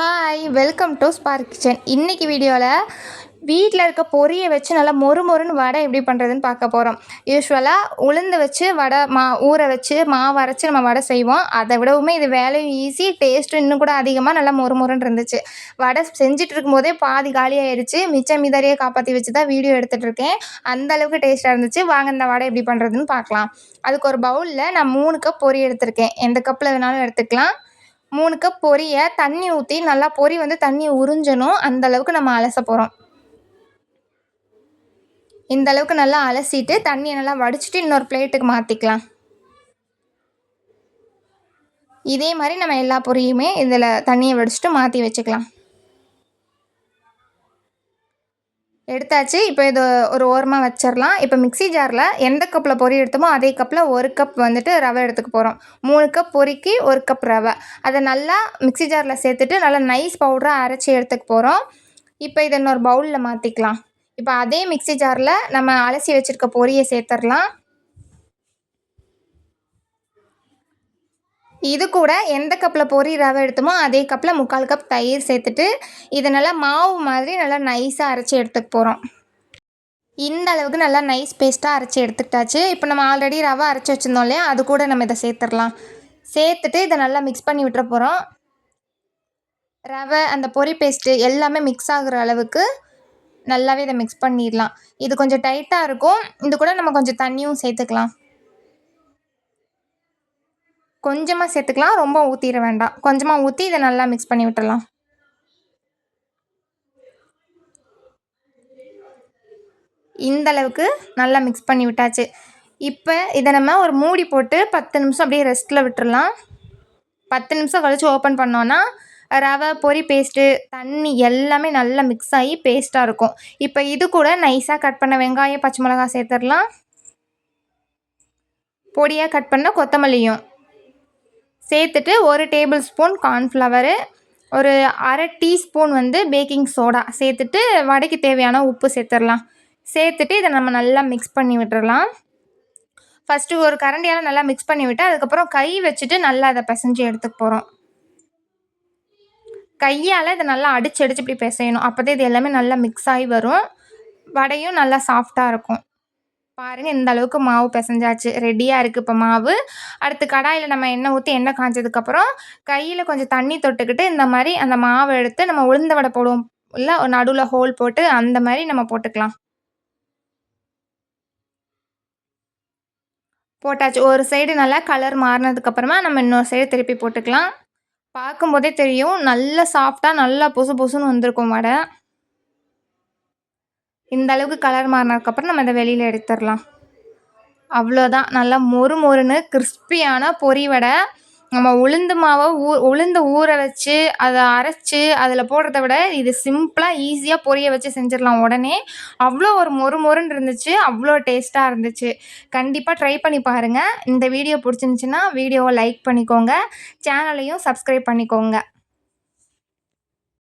Hi welcome to spark kitchen இன்றைக்கி வீடியோவில் வீட்டில் இருக்க பொரியை வச்சு நல்லா மொறு மொறுன்னு வடை எப்படி பண்ணுறதுன்னு பார்க்க போகிறோம் யூஸ்வலாக உளுந்து வச்சு வடை மா ஊற வச்சு மாவு அரைச்சி நம்ம வடை செய்வோம். அதை விடவுமே இது வேலையும் ஈஸி டேஸ்ட்டும் இன்னும் கூட அதிகமாக நல்லா மொறு மொறுன்னு இருந்துச்சு. வடை செஞ்சுட்டு இருக்கும்போதே பாதி காலி ஆயிடுச்சு மிச்சம் மீதறியே காப்பாற்றி வச்சு தான் வீடியோ எடுத்துகிட்டு இருக்கேன். அந்த அளவுக்கு டேஸ்ட்டாக இருந்துச்சு. வாங்க இந்த வடை எப்படி பண்ணுறதுன்னு பார்க்கலாம். அதுக்கு ஒரு பவுலில் நான் மூணு கப் பொரி எடுத்திருக்கேன். எந்த கப்பில் வேணாலும் எடுத்துக்கலாம். மூணு கப் பொரியை தண்ணி ஊற்றி நல்லா பொரி வந்து தண்ணி உறிஞ்சணும். அந்த அளவுக்கு நம்ம அலச போகிறோம் இந்த அளவுக்கு நல்லா அலசிட்டு தண்ணியை நல்லா வடிச்சிட்டு இன்னொரு பிளேட்டுக்கு மாற்றிக்கலாம் இதே மாதிரி நம்ம எல்லா பொரியுமே இதில் தண்ணியை வடிச்சிட்டு மாற்றி வச்சுக்கலாம். எடுத்தாச்சு. இப்போ இது ஒரு ஓரமாக வச்சிடலாம் இப்போ மிக்சி ஜாரில் எந்த கப்பில் பொறி எடுத்தோமோ அதே கப்பில் ஒரு கப் வந்துட்டு ரவை எடுத்துக்க போகிறோம் மூணு கப் பொரிக்கு ஒரு கப் ரவை. அதை நல்லா மிக்சி ஜாரில் சேர்த்துட்டு நல்லா நைஸ் பவுடராக அரைச்சி எடுத்துக்க போகிறோம் இப்போ இதை இன்னொரு பவுலில் மாற்றிக்கலாம் இப்போ அதே மிக்சி ஜாரில் நம்ம அலசி வச்சுருக்க பொரியை சேர்த்துடலாம் இது கூட எந்த கப்பில் பொரி ரவை எடுத்தோமோ அதே கப்பில் முக்கால் கப் தயிர் சேர்த்துட்டு இதை நல்லா மாவு மாதிரி நல்லா நைஸாக அரைச்சி எடுத்துக்க போகிறோம் இந்த அளவுக்கு நல்லா நைஸ் பேஸ்ட்டாக அரைச்சி எடுத்துக்கிட்டாச்சு. இப்போ நம்ம ஆல்ரெடி ரவை அரைச்சி வச்சுருந்தோம் இல்லையா? அது கூட நம்ம இதை சேர்த்துடலாம். சேர்த்துட்டு இதை நல்லா மிக்ஸ் பண்ணி விட்டுற போகிறோம் ரவை அந்த பொரி பேஸ்ட்டு எல்லாமே மிக்ஸ் ஆகுற அளவுக்கு நல்லாவே இதை மிக்ஸ் பண்ணிடலாம். இது கொஞ்சம் டைட்டாக இருக்கும். இது கூட நம்ம கொஞ்சம் தண்ணியும் சேர்த்துக்கலாம். கொஞ்சமாக சேர்த்துக்கலாம் ரொம்ப ஊற்றிட வேண்டாம். கொஞ்சமாக ஊற்றி இதை நல்லா மிக்ஸ் பண்ணி விட்டுடலாம் இந்த அளவுக்கு நல்லா மிக்ஸ் பண்ணி விட்டாச்சு. இப்போ இதை நம்ம ஒரு மூடி போட்டு பத்து நிமிஷம் அப்படியே ரெஸ்ட்டில் விட்டுடலாம் பத்து நிமிஷம் கழித்து ஓப்பன் பண்ணோன்னா ரவை பொரி பேஸ்ட்டு தண்ணி எல்லாமே நல்லா மிக்ஸ் ஆகி பேஸ்ட்டாக இருக்கும். இப்போ இது கூட நைஸாக கட் பண்ண வெங்காயம் பச்சை மிளகா சேர்த்துடலாம். பொடியாக கட் பண்ண கொத்தமல்லியும். சேர்த்துட்டு ஒரு டேபிள் ஸ்பூன் கார்ன்ஃப்ளவரு ஒரு அரை டீஸ்பூன் வந்து பேக்கிங் சோடா சேர்த்துட்டு வடைக்கு தேவையான உப்பு சேர்த்துடலாம். சேர்த்துட்டு இதை நம்ம நல்லா மிக்ஸ் பண்ணி விட்டுறலாம் ஃபஸ்ட்டு ஒரு கரண்டியால் நல்லா மிக்ஸ் பண்ணி விட்டு அதுக்கப்புறம் கை வச்சுட்டு நல்லா அதை பிசைஞ்சு எடுத்துக்க போகிறோம் கையால் இதை நல்லா அடிச்சு அடிச்சு இப்படி பிசையணும். அப்போ தான் இது எல்லாமே நல்லா மிக்ஸ் ஆகி வரும். வடையும் நல்லா சாஃப்டாக இருக்கும். பாருங்கள் இந்த அளவுக்கு மாவு பிசைஞ்சாச்சு. ரெடியாக இருக்குது இப்போ மாவு. அடுத்து கடாயில் நம்ம எண்ணெய் ஊற்றி எண்ணெய் காய்ச்சதுக்கப்புறம் கையில் கொஞ்சம் தண்ணி தொட்டுக்கிட்டு இந்த மாதிரி அந்த மாவை எடுத்து நம்ம உளுந்த வடை போடுவோம் இல்லை நடுவில் ஹோல் போட்டு அந்த மாதிரி நம்ம போட்டுக்கலாம். போட்டாச்சு. ஒரு சைடு நல்லா கலர் மாறினதுக்கப்புறமா நம்ம இன்னொரு சைடு திருப்பி போட்டுக்கலாம். பார்க்கும்போதே தெரியும் நல்லா சாஃப்டாக நல்லா புசு புசுன்னு வந்திருக்கும் வடை. இந்த அளவுக்கு கலர் மாறினதுக்கப்புறம் நம்ம இதை வெளியில் எடுத்துடலாம். அவ்வளோதான். நல்லா மொறு மொறுன்னு கிறிஸ்பியான பொரி வடை. நம்ம உளுந்து மாவை ஊ உளுந்து ஊற வச்சு அதை அரைச்சி அதில் போடுறத விட இது சிம்பிளாக ஈஸியாக பொரிய வச்சு செஞ்சிடலாம் உடனே. அவ்வளோ ஒரு மொறு மொறுன்னு இருந்துச்சு. அவ்வளோ டேஸ்ட்டாக இருந்துச்சு. கண்டிப்பாக ட்ரை பண்ணி பாருங்கள் இந்த வீடியோ பிடிச்சிருந்துச்சின்னா வீடியோவை லைக் பண்ணிக்கோங்க. சேனலையும் சப்ஸ்கிரைப் பண்ணிக்கோங்க.